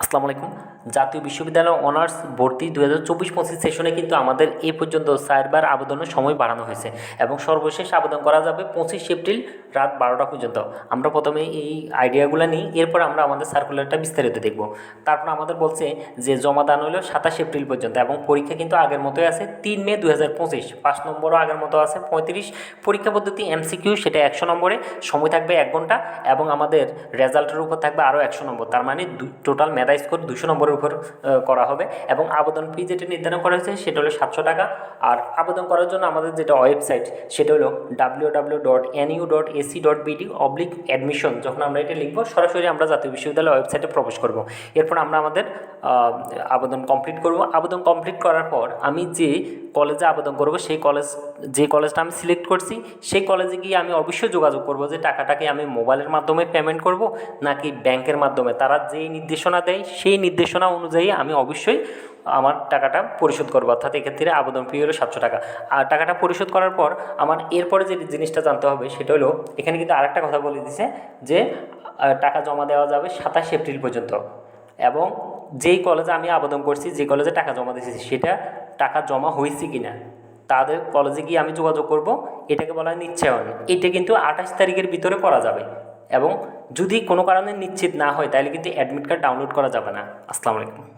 আসসালামু আলাইকুম। জাতীয় বিশ্ববিদ্যালয় অনার্স ভর্তি দু হাজার চব্বিশ পঁচিশ সেশনে কিন্তু আমাদের এই পর্যন্ত চারবার আবেদনের সময় বাড়ানো হয়েছে এবং সর্বশেষ আবেদন করা যাবে পঁচিশ এপ্রিল রাত বারোটা পর্যন্ত। আমরা প্রথমে এই আইডিয়াগুলো নিই, এরপর আমরা আমাদের সার্কুলারটা বিস্তারিত দেখব। তারপর আমাদের বলছে যে জমা দান হলো সাতাশ এপ্রিল পর্যন্ত এবং পরীক্ষা কিন্তু আগের মতোই আছে, তিন মে দু হাজার পঁচিশ। পাঁচ নম্বরও আগের মতো আছে, পঁয়ত্রিশ। পরীক্ষা পদ্ধতি এমসিকিউ, সেটা একশো নম্বরে। সময় থাকবে এক ঘণ্টা এবং আমাদের রেজাল্টের উপর থাকবে আরও একশো নম্বর। তার মানে টোটাল মেধা স্কোর দুশো নম্বরের উপর করা হবে। এবং আবেদন ফি যেটা নির্ধারণ করা হয়েছে, সেটা হলো সাতশো টাকা। আর আবেদন করার জন্য আমাদের যেটা ওয়েবসাইট সেটা হলো W W dot N U dot AC dot BD oblique admission যখন আমরা এটা লিখব, সরাসরি আমরা জাতীয় বিশ্ববিদ্যালয় ওয়েবসাইটে প্রবেশ করব। এরপর আমরা আমাদের আবেদন কমপ্লিট করব। আবেদন কমপ্লিট করার পর আমি যে কলেজে আবেদন করব, সেই কলেজ যে কলেজটা আমি সিলেক্ট করছি, সেই কলেজে গিয়ে আমি অবশ্যই যোগাযোগ করব যে টাকাটাকে আমি মোবাইলের মাধ্যমে পেমেন্ট করব নাকি ব্যাংকের মাধ্যমে। তারা যেই নির্দেশনা দেয়, সেই নির্দেশনা অনুযায়ী আমি অবশ্যই আমার টাকাটা পরিশোধ করব। অর্থাৎ এক্ষেত্রে আবেদন ফি হলো সাতশো টাকা। আর টাকাটা পরিশোধ করার পর আমার এরপরে যে জিনিসটা জানতে হবে, সেটা হলো এখানে কিন্তু আরেকটা কথা বলে দিছে যে টাকা জমা দেওয়া যাবে সাতাশ এপ্রিল পর্যন্ত। এবং যেই কলেজে আমি আবেদন করছি, যে কলেজে টাকা জমা দিয়েছি, সেটা টাকা জমা হয়েছে কি না তাদের কলেজে গিয়ে আমি যোগাযোগ করব, এটাকে বলা হয় নিশ্চয়ন। এটা কিন্তু আঠাশ তারিখের ভিতরে করা যাবে এবং যদি কোনো কারণে নিশ্চিত না হয়, তাহলে কিন্তু অ্যাডমিট কার্ড ডাউনলোড করা যাবে না। আসসালামু আলাইকুম।